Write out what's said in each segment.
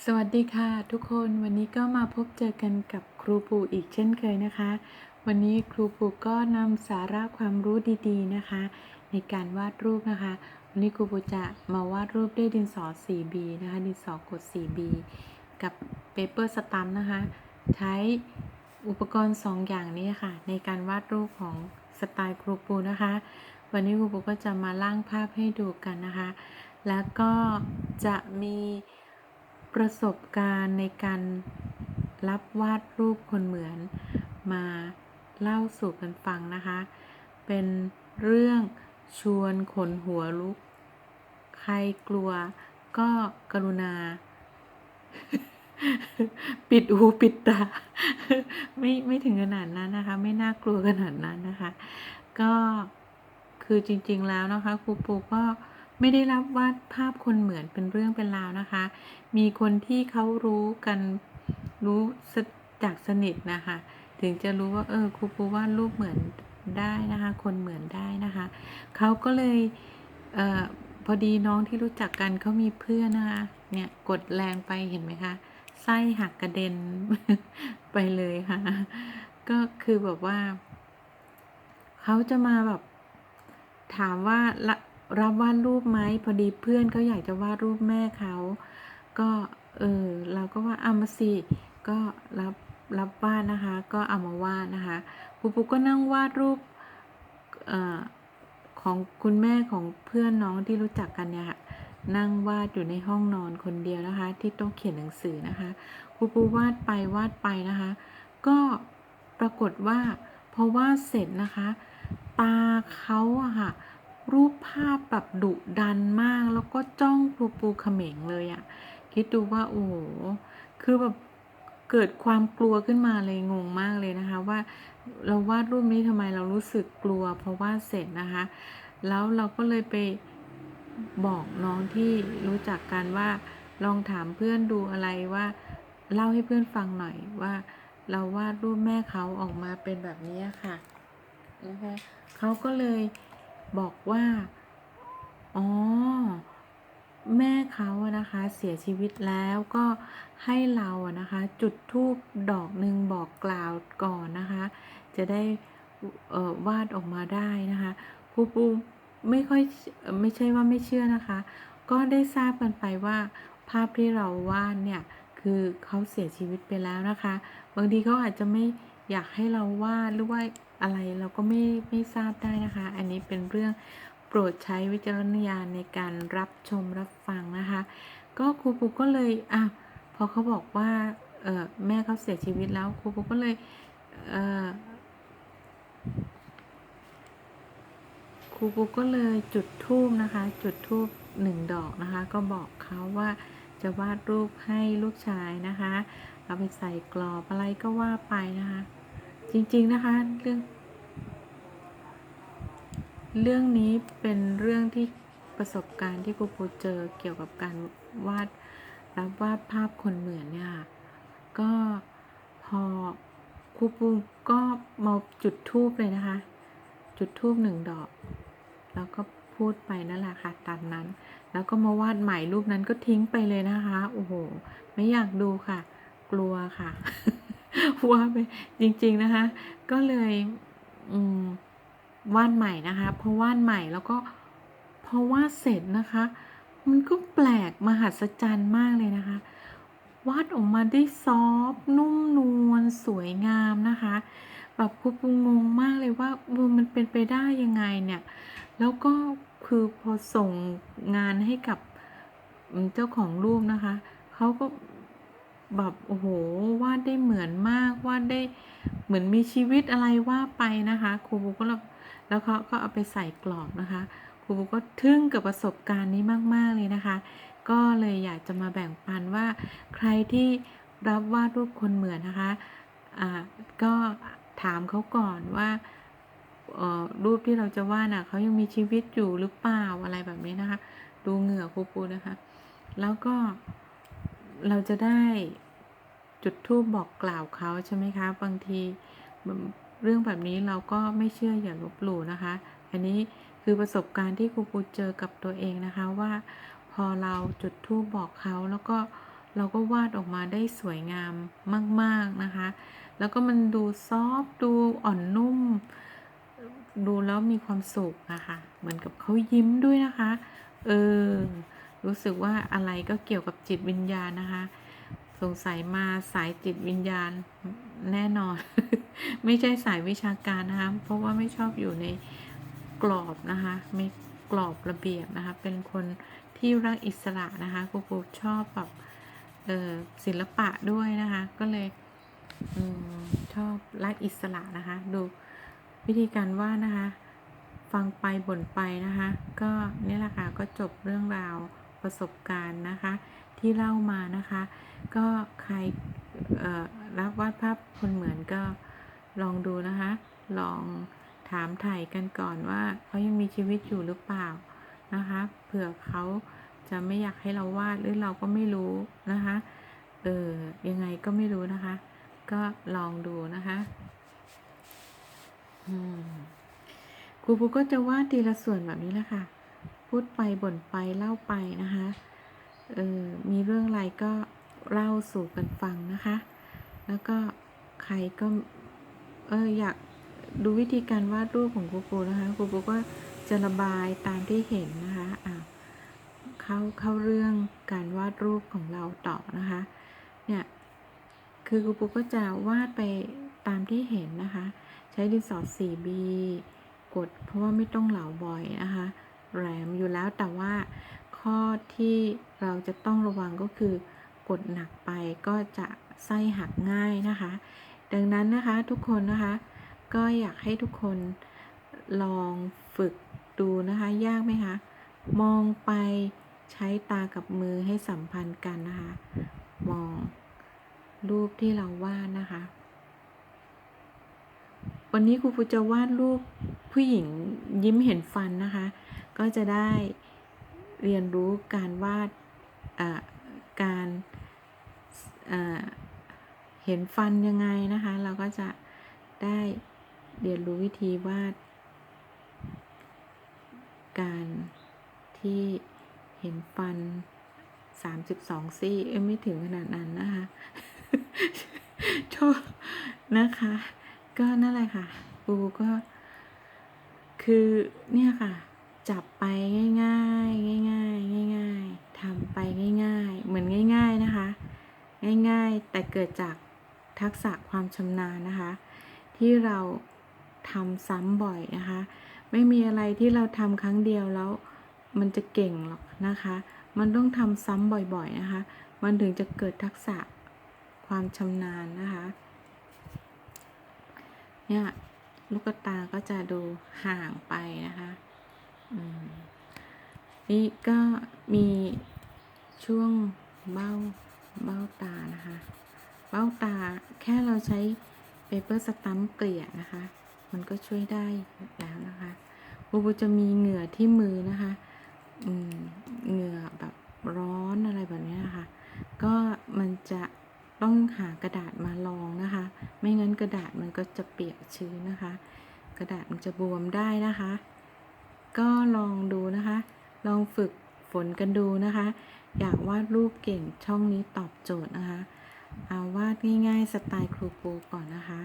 สวัสดีค่ะทุกคนวันนี้ก็มาพบเจอกันกับครูปูอีกเช่นเคยนะคะ วันนี้ครูปูก็นำสาระความรู้ดีๆนะคะ ในการวาดรูปนะคะ วันนี้ครูปูจะมาวาดรูปด้วยดินสอ 4B นะคะ ดินสอกด 4B กับเปเปอร์สตัมนะคะ ใช้อุปกรณ์ 2 อย่างนี้ค่ะ ในการวาดรูปของสไตล์ครูปูนะคะ วันนี้ครูปูก็จะมาล่างภาพให้ดูกันนะคะ แล้วก็จะมี ประสบการณ์ในการรับวาดรูปคนเหมือนมาเล่าสู่กันฟังนะคะ เป็นเรื่องชวนขนหัวลุก ใครกลัวก็กรุณา ปิดหูปิดตา ไม่ไม่ถึงขนาดนั้นนะคะ ไม่น่ากลัวขนาดนั้นนะคะ ก็คือจริง ๆแล้วนะคะครูปูก็ ไม่ได้รับวาดภาพคนเหมือนเป็นเรื่องเป็นราวนะคะ มีคนที่เขารู้กันรู้จากสนิทนะคะ ถึงจะรู้ว่าเออครูปูวาดรูปเหมือนได้นะคะ คนเหมือนได้นะคะเขาก็เลยเออพอดีน้องที่รู้จักกันเขามีเพื่อนนะคะ เนี่ยกดแรงไปเห็นไหมคะไส้หักกระเด็นไปเลยค่ะ ก็คือแบบว่าเขาจะมาแบบถามว่าละ รับวาดรูปไหมพอดีเพื่อนเขาอยากจะวาดรูปแม่เขาก็เออเราก็ว่าเอามาสิก็รับรับวาดนะคะ ก็เอามาวาดนะคะปูปูก็นั่งวาดรูปออของคุณแม่ของเพื่อนน้องที่รู้จักกันเนี่ยค่ะนั่งวาดอยู่ในห้องนอนคนเดียวนะคะ ที่โต๊ะเขียนหนังสือนะคะปูปูวาดไปวาดไปนะคะ ก็ปรากฏว่าพอวาดเสร็จนะคะ ตาเขาาพแบบดุดันมาก แล้วก็จ้องปูปูเขม็งเลยอะคิดดูว่าโอ้โหคือแบบเกิดความกลัวขึ้นมาเลยงงมากเลยนะคะ ว่าเราวาดรูปนี้ทำไมเรารู้สึกกลัว เพราะวาดเสร็จนะคะ แล้วเราก็เลยไปบอกน้องที่รู้จักกันว่า ลองถามเพื่อนดูอะไรว่า เล่าให้เพื่อนฟังหน่อยว่า เราวาดรูปแม่เขาออกมาเป็นแบบนี้ค่ะนะคะเขาก็เลยบอกว่า อ๋อ แม่เขาอะนะคะ เสียชีวิตแล้วก็ให้เราอะนะคะ จุดธูปดอกหนึ่งบอกกล่าวก่อนนะคะ จะได้เอ่อวาดออกมาได้นะคะครูปูไม่ค่อยไม่ใช่ว่าไม่เชื่อนะคะ ก็ได้ทราบกันไปว่า ภาพที่เราวาดเนี่ยคือเขาเสียชีวิตไปแล้วนะคะ บางทีเขาอาจจะไม่อยากให้เราวาดหรือว่าอะไรเราก็ไม่ไม่ทราบได้นะคะ อันนี้เป็นเรื่อง ปรดใช้วิจารณญาณในการรับชมรับฟังนะคะ ก็ครูปูก็เลยอะพอเขาบอกว่าเออแม่เขาเสียชีวิตแล้วครูปูก็เลยเออครูปูก็เลยจุดธูปนะคะ จุดธูปหนึ่งดอกนะคะ ก็บอกเขาว่าจะวาดรูปให้ลูกชายนะคะ เอาไปใส่กรอบอะไรก็ว่าไปนะคะ จริงๆนะคะเรื่อง เรื่องนี้เป็นเรื่องที่ประสบการณ์ที่ครูปูเจอเกี่ยวกับการวาดรับวาดภาพคนเหมือนเนี่ยก็พอครูปูก็มาจุดทูบเลยนะคะ จุดทูบหนึ่งดอก แล้วก็พูดไปนั่นแหละค่ะตามนั้น แล้วก็มาวาดใหม่รูปนั้นก็ทิ้งไปเลยนะคะโอ้โหไม่อยากดูค่ะ กลัวค่ะว่าไปจริง ๆนะคะ ก็เลย อืม วาดใหม่นะคะ เพอวาดใหม่แล้วก็พอวาดเสร็จนะคะ มันก็แปลกมหัศจรรย์มากเลยนะคะ วาดออกมาได้ซอฟต์นุ่มนวลสวยงามนะคะแบบครูปูงงมากเลยว่าเออมันเป็นไปได้ยังไงเนี่ย แล้วก็คือพอส่งงานให้กับเจ้าของรูปนะคะเขาก็แบบโอ้โหวาดได้เหมือนมากวาดได้เหมือนมีชีวิตอะไรว่าไปนะคะ ครูปูก็เลย แล้วเขาก็เอาไปใส่กรอบนะคะ ครูปูก็ทึ่งกับประสบการณ์นี้มาก ๆ เลยนะคะ ก็เลยอยากจะมาแบ่งปันว่า ใครที่รับวาดรูปคนเหมือนนะคะอ่าก็ถามเขาก่อนว่ารูปที่เราจะวาดน่ะเขายังมีชีวิตอยู่หรือเปล่าอะไรแบบนี้นะคะ ดูเหงื่อครูปูนะคะ แล้วก็เราจะได้จุดทูบบอกกล่าวเขาใช่ไหมคะ บางที เรื่องแบบนี้เราก็ไม่เชื่ออย่าลบหลู่นะคะ อันนี้คือประสบการณ์ที่ครูปูเจอกับตัวเองนะคะว่า พอเราจุดธูปบอกเขาแล้วก็เราก็วาดออกมาได้สวยงามมาก ๆนะคะ แล้วก็มันดูซอฟดูอ่อนนุ่ม ดูแล้วมีความสุขอะค่ะ เหมือนกับเขายิ้มด้วยนะคะ เออ รู้สึกว่าอะไรก็เกี่ยวกับจิตวิญญาณนะคะ สงสัยมาสายจิตวิญญาณ แน่นอน ไม่ใช่สายวิชาการนะคะ เพราะว่าไม่ชอบอยู่ในกรอบนะคะไม่กรอบระเบียบนะคะ เป็นคนที่รักอิสระนะคะครูปูชอบแบบศิลปะด้วยนะคะ ก็เลยอชอบรักอิสระนะคะ ดูวิธีการว่านะคะ ฟังไปบ่นไปนะคะ ก็นี่แหละค่ะก็จบเรื่องราว ประสบการณ์นะคะ ที่เล่ามานะคะ ก็ใครรับวาดภาพคนเหมือนก็ลองดูนะคะ ลองถามไถ่ายกันก่อนว่าเขายังมีชีวิตอยู่หรือเปล่านะคะเผื่อเขาจะไม่อยากให้เราวาดหรือเราก็ไม่รู้นะคะเออยังไงก็ไม่รู้นะคะ ก็ลองดูนะคะครูปูก็จะวาดทีละส่วนแบบนี้แหละค่ะ พูดไปบ่นไปเล่าไปนะคะเออมีเรื่องอะไรก็เล่าสู่กันฟังนะคะ แล้วก็ใครก็เอออยากดูวิธีการวาดรูปของครูปูนะคะครูปูก็จะระบายตามที่เห็นนะคะอ่าเข้าเข้าเรื่องการวาดรูปของเราต่อนะคะเนี่ยคือครูปูก็จะวาดไปตามที่เห็นนะคะ ใช้ดินสอ 4B กดเพราะว่าไม่ต้องเหลาบ่อยนะคะ แหลมอยู่แล้วแต่ว่าข้อที่เราจะต้องระวังก็คือกดหนักไปก็จะไส้หักง่ายนะคะ ดังนั้นนะคะทุกคนนะคะ ก็อยากให้ทุกคนลองฝึกดูนะคะ ยากไหมคะ มองไปใช้ตากับมือให้สัมพันธ์กันนะคะ มองรูปที่เราวาดนะคะ วันนี้ครูฟูจะวาดรูปผู้หญิงยิ้มเห็นฟันนะคะ ก็จะได้เรียนรู้การวาดการเห็นฟันยังไงนะคะ เราก็จะได้เรียนรู้วิธีวาด การที่เห็นฟัน 32 ซี่เอ้ไม่ถึงขนาดนั้นนะคะโทษนะคะ ก็นั่นแหละค่ะปูก็คือเนี่ยค่ะ จับไปง่ายๆ ง่ายๆ ง่ายๆทำไปง่ายๆ เหมือนง่าย ๆนะคะ ง่ายๆ แต่เกิดจากทักษะความชำนาญนะคะ ที่เราทำซ้ำบ่อยนะคะ ไม่มีอะไรที่เราทำครั้งเดียวแล้วมันจะเก่งหรอกนะคะ มันต้องทำซ้ำบ่อยๆนะคะ มันถึงจะเกิดทักษะความชำนาญนะคะเนี่ยลูกตาก็จะดูห่างไปนะคะ นี่ก็มีช่วงเบ้าเบ้าตานะคะ เบ้าตาแค่เราใช้เปเปอร์สตัมป์เกลี่ยนะคะ มันก็ช่วยได้แล้วนะคะบูบูจะมีเหงื่อที่มือนะคะเหงื่อแบบร้อนอะไรแบบนี้นะคะ ก็มันจะต้องหากระดาษมาลองนะคะ ไม่งั้นกระดาษมันก็จะเปียกชื้นนะคะ กระดาษมันจะบวมได้นะคะ ก็ลองดูนะคะ ลองฝึกฝนกันดูนะคะ อยากวาดรูปเก่งช่องนี้ตอบโจทย์นะคะ เอาวาดง่ายๆสไตล์ครูปูก่อนนะคะ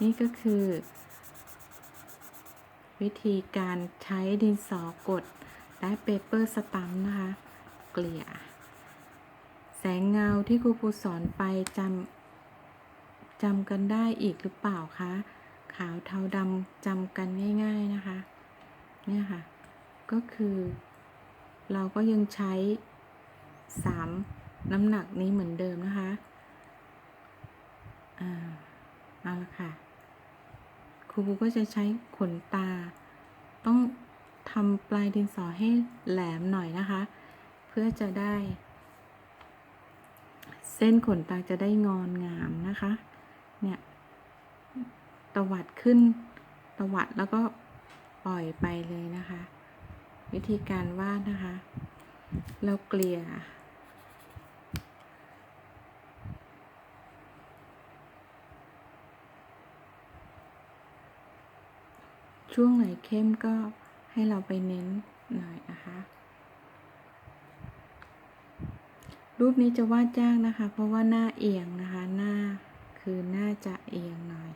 นี่ก็คือ วิธีการใช้ดินสอกดและเปเปอร์สตัมนะคะ เกลี่ย แสงเงาที่ครูปูสอนไปจำจำกันได้อีกหรือเปล่าคะ ขาวเทาดำจำกันง่าย ๆนะคะ เนี่ยค่ะ ก็คือ เราก็ยังใช้สามน้ำหนักนี้เหมือนเดิมนะคะอ่าเอาละค่ะครูปูก็จะใช้ขนตา ต้องทำปลายดินสอให้แหลมหน่อยนะคะ เพื่อจะได้ เส้นขนตาจะได้งอนงามนะคะ เนี่ย ตวัดขึ้น ตวัดแล้วก็ ปล่อยไปเลยนะคะ วิธีการวาดนะคะ เราเกลี่ย ช่วงไหนเข้มก็ให้เราไปเน้นหน่อยนะคะ รูปนี้จะวาดยากนะคะ เพราะว่าหน้าเอียงนะคะ หน้าคือหน้าจะเอียงหน่อย